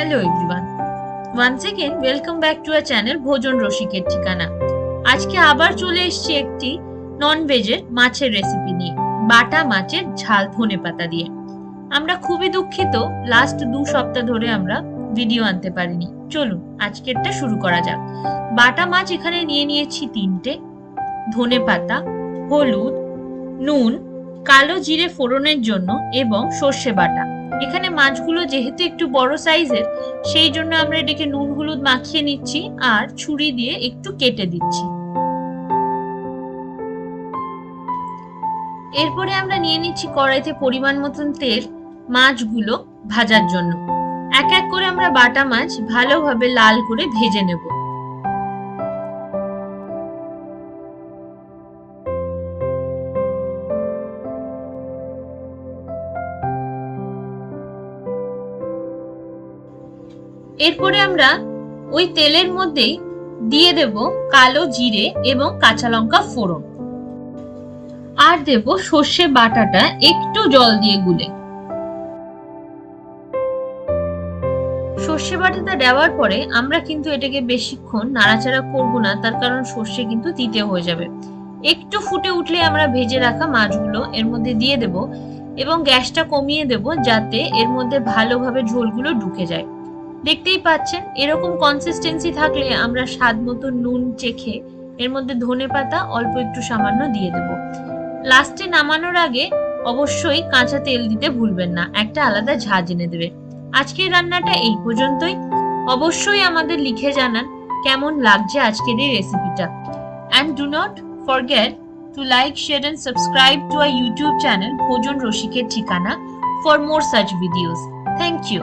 Hello everyone once again welcome back to a channel ভোজন রসিকের ঠিকানা আজকে আবার চলে এসেছি একটি নন ভেজের মাছের রেসিপি নিয়ে, বাটা মাছের ঝাল ধনে পাতা দিয়ে। আমরা খুবই দুঃখিত লাস্ট দু সপ্তাহ ধরে আমরা ভিডিও আনতে পারিনি। চলুন, আজকেরটা শুরু করা যাক। বাটা মাছ এখানে নিয়ে নিয়েছি তিনটে। ধনে পাতা, হলুদ, নুন, কালো জিরে ফোড়নের জন্য এবং সর্ষে বাটা। এখানে মাছগুলো যেহেতু একটু বড় সাইজের, সেই জন্য আমরা এটাকে নুন হলুদ মাখিয়ে নিচ্ছি আর ছুরি দিয়ে একটু কেটে দিচ্ছি। এরপরে আমরা নিয়ে নিচ্ছি কড়াইতে পরিমাণ মতন তেল মাছগুলো ভাজার জন্য। এক এক করে আমরা বাটা মাছ ভালোভাবে লাল করে ভেজে নেব। এরপরে আমরা ওই তেলের মধ্যেই দিয়ে দেব কালো জিরে এবং কাঁচা লঙ্কা ফোড়ন। আর দেব সর্ষে বাটাটা একটু জল দিয়ে গুলে। সর্ষে বাটাটা দেওয়ার পরে আমরা কিন্তু এটাকে বেশিক্ষণ নাড়াচাড়া করব না, তার কারণ সর্ষে কিন্তু তিতে হয়ে যাবে। একটু ফুটে উঠলে আমরা ভেজে রাখা মাছগুলো এর মধ্যে দিয়ে দেব এবং গ্যাসটা কমিয়ে দেব যাতে এর মধ্যে ভালোভাবে ঝোলগুলো ঢুকে যায়। দেখতেই পাচ্ছেন, এরকম কনসিস্টেন্সি থাকলে আমরা স্বাদ মতো নুন চেখে এর মধ্যে ধনে পাতা অল্প একটু সামান্য দিয়ে দেব। লাস্টে নামানোর আগে অবশ্যই কাঁচা তেল দিতে ভুলবেন না, একটা আলাদা ঝাঁজ এনে দেবে। আজকের রান্নাটা এই পর্যন্তই। অবশ্যই আমাদের লিখে জানান কেমন লাগছে আজকের এই রেসিপিটা and do not forget to like share and subscribe to our YouTube channel ভোজন রসিকের ঠিকানা for more such videos thank you